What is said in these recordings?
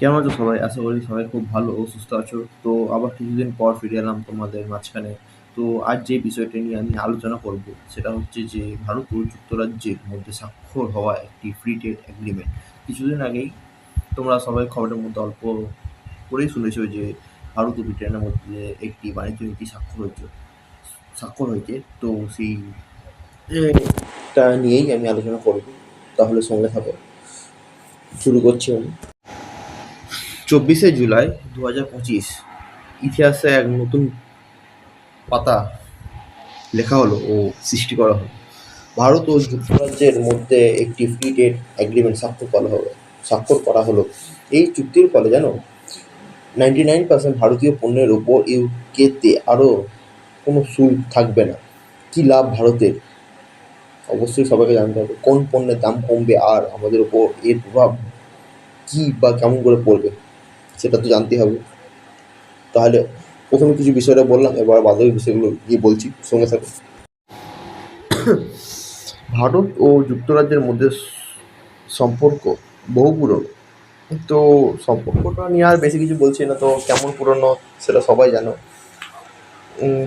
কেমন আছো সবাই? আশা করি সবাই খুব ভালো ও সুস্থ আছো। তো আবার কিছুদিন পর ফিরে এলাম তোমাদের মাঝখানে। তো আজ যে বিষয়টা নিয়ে আমি আলোচনা করব, সেটা হচ্ছে যে ভারত ও যুক্তরাজ্যের মধ্যে স্বাক্ষর হওয়া একটি ফ্রি ট্রেড এগ্রিমেন্ট। কিছুদিন আগেই তোমরা সবাই খবরের মধ্যে অল্প করেই শুনেছো যে ভারত ও ব্রিটেনের মধ্যে একটি বাণিজ্য নীতি স্বাক্ষর হয়েছে স্বাক্ষর হয়েছে। তো সেই টা নিয়েই আমি আলোচনা করব। তাহলে সঙ্গে থাকো। শুরু করছি আমি। চব্বিশে জুলাই দু হাজার পঁচিশ। ইতিহাসে এক নতুন পাতা লেখা হলো ও সৃষ্টি করা হলো। ভারত ও যুক্তরাজ্যের মধ্যে একটি ফ্রি ট্রেড এগ্রিমেন্ট স্বাক্ষর করা হলো, স্বাক্ষর করা হলো। এই চুক্তির ফলে জানো নাইনটি নাইন পার্সেন্ট ভারতীয় পণ্যের উপর ইউকেতে আরও কোনো শুল্ক থাকবে না। কী লাভ ভারতের? অবশ্যই সবাইকে জানতে হবে, কোন পণ্যের দাম কমবে আর আমাদের ওপর এর প্রভাব কী বা কেমন করে পড়বে। সেটা তো জানতেই হবে। তাহলে প্রথমে কিছু বিষয়টা বললাম, এবার বাদবাকি বিষয়গুলো গিয়ে বলছি সঙ্গে সাথে ভারত ও যুক্তরাজ্যের মধ্যে সম্পর্ক বহু পুরনো। তো সম্পর্কটা নিয়ে আর বেশি কিছু বলছি না, তো কেমন পুরনো সেটা সবাই জানো।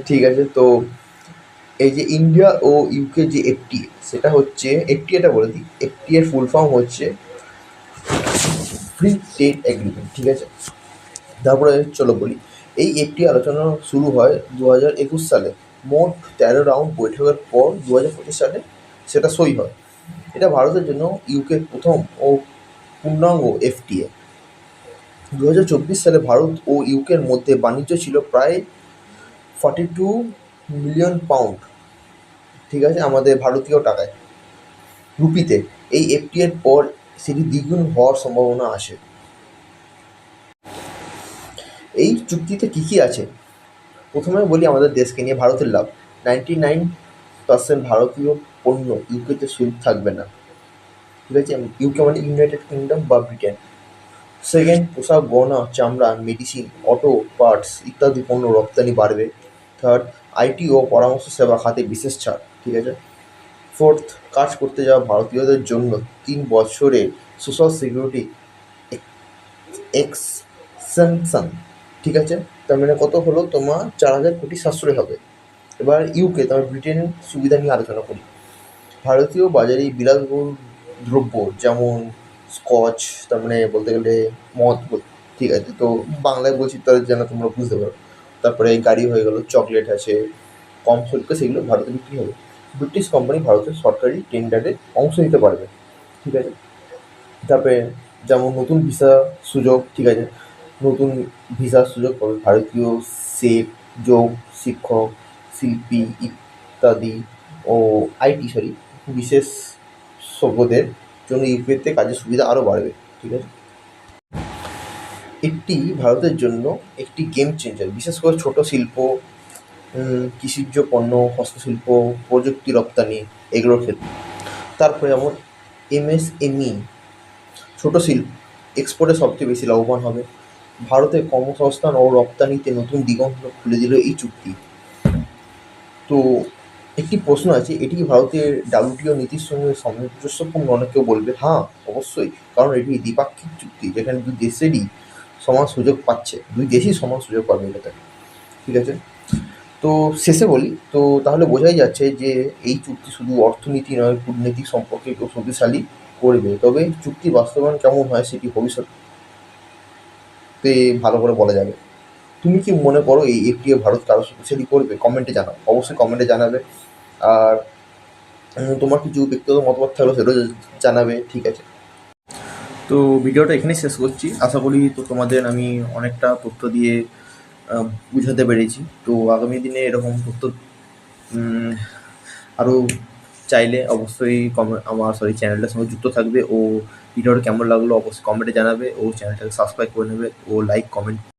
ঠিক আছে, তো এই যে ইন্ডিয়া ও ইউকে যে এফটিএ, সেটা হচ্ছে এফটিএটা বলে দিই এফটিএর ফুল ফর্ম হচ্ছে ফ্রি ট্রেড এগ্রিমেন্ট, ঠিক আছে? তারপরে চলো বলি, এই একটি আলোচনা শুরু হয় দু হাজার একুশ সালে। মোট তেরো রাউন্ড বৈঠকের পর দু হাজার পঁচিশ সালে সেটা সই হয়। এটা ভারতের জন্য ইউকের প্রথম ও পূর্ণাঙ্গ এফটিএ। দু হাজার চব্বিশ সালে ভারত ও ইউকের মধ্যে বাণিজ্য ছিল প্রায় ফর্টি টু মিলিয়ন পাউন্ড, ঠিক আছে? আমাদের ভারতীয় টাকায়, রুপিতে। এই এফটিএর পর সেটি দ্বিগুণ হওয়ার সম্ভাবনা আসে এই চুক্তিতে কী কী আছে? প্রথমে বলি আমাদের দেশকে নিয়ে ভারতের লাভ। নাইনটি নাইন পার্সেন্ট ভারতীয় পণ্য ইউকেতে শুল্ক থাকবে না। ঠিক আছে? ইউকে মানে ইউনাইটেড কিংডম বা ব্রিটেন। সেকেন্ড, পোশাক গহনা চামড়া, মেডিসিন, অটো, পার্টস ইত্যাদি পণ্য রপ্তানি বাড়বে। থার্ড আইটি ও পরামর্শ সেবা খাতে বিশেষ ছাড়। ঠিক আছে? ফোর্থ কাজ করতে যাওয়া ভারতীয়দের জন্য তিন বছরের সোশ্যাল সিকিউরিটি এক্সেমশন ঠিক আছে? তার মানে কত হলো? তোমার চার হাজার কোটি সাশ্রয় হবে। এবার ইউকে তোমার ব্রিটেনের সুবিধা নিয়ে আলোচনা করি। ভারতীয় বাজারে বিলাসবহুল দ্রব্য যেমন স্কচ, তার মানে বলতে গেলে মদ, ঠিক আছে? তো বাংলায় বলছি তাহলে যেন তোমরা বুঝতে পারো। তারপরে গাড়ি হয়ে গেলো, চকলেট আছে, কম শুল্কে সেগুলো ভারতে বিক্রি হবে। ব্রিটিশ কোম্পানি ভারতের সরকারি টেন্ডারে অংশ নিতে পারবে, ঠিক আছে? তারপরে যেমন নতুন ভিসা সুযোগ, ঠিক আছে? নতুন ভিসার সুযোগ পাবে ভারতীয় সেফ, যোগ, শিক্ষক, শিল্পী ইত্যাদি ও আইটি সরি বিশেষজ্ঞদের জন্য ইউপিএতে কাজের সুবিধা আরও বাড়বে, ঠিক আছে? এটি ভারতের জন্য একটি গেম চেঞ্জার বিশেষ করে ছোটো শিল্প কৃষিজ পণ্য, হস্তশিল্প, প্রযুক্তি রপ্তানি এগুলোর ক্ষেত্রে। তারপরে যেমন এমএসএমই, ছোটো শিল্প এক্সপোর্টে সবচেয়ে বেশি লাভবান হবে। ভারতের কর্মসংস্থান ও রপ্তানিতে নতুন দিগন্ত খুলে দিল এই চুক্তি। তো একটি প্রশ্ন আছে, এটি কি ভারতের ডাব্লিউটিও নীতির সঙ্গে সামঞ্জস্যপূর্ণ? অনেকেও বলবে হ্যাঁ অবশ্যই, কারণ এটি দ্বিপাক্ষিক চুক্তি, যেখানে দুই দেশেরই সমান সুযোগ পাচ্ছে, দুই দেশই সমান সুযোগ পাবে এটাতে। ঠিক আছে? তো শেষে বলি, তো তাহলে বোঝাই যাচ্ছে যে এই চুক্তি শুধু অর্থনীতি নয়, কূটনৈতিক সম্পর্ককেও শক্তিশালী করবে। তবে চুক্তি বাস্তবায়ন কেমন হয় সেটি ভবিষ্যতে ভালো করে বলা যাবে। তুমি কি মনে করো এই এফটিএ ভারত কারও শক্তিশালী করবে? কমেন্টে জানাও। অবশ্যই কমেন্টে জানাবে। আর তোমার কিছু ব্যক্তিগত মতামত থাকলেও সেটাও জানাবে। ঠিক আছে। তো ভিডিওটা এখানেই শেষ করছি। আশা করি তো তোমাদের আমি অনেকটা তথ্য দিয়ে বুঝাতে পেরেছি। তো আগামী দিনে এরকম তথ্য আরও চাইলে অবশ্যই কমে, আমার সরি চ্যানেলটার সঙ্গে যুক্ত থাকবে। ও ভিডিওটা কেমন লাগল অবশ্যই কমেন্টে জানাবে। ও চ্যানেলটাকে সাবস্ক্রাইব করে নেবে। ও লাইক কমেন্ট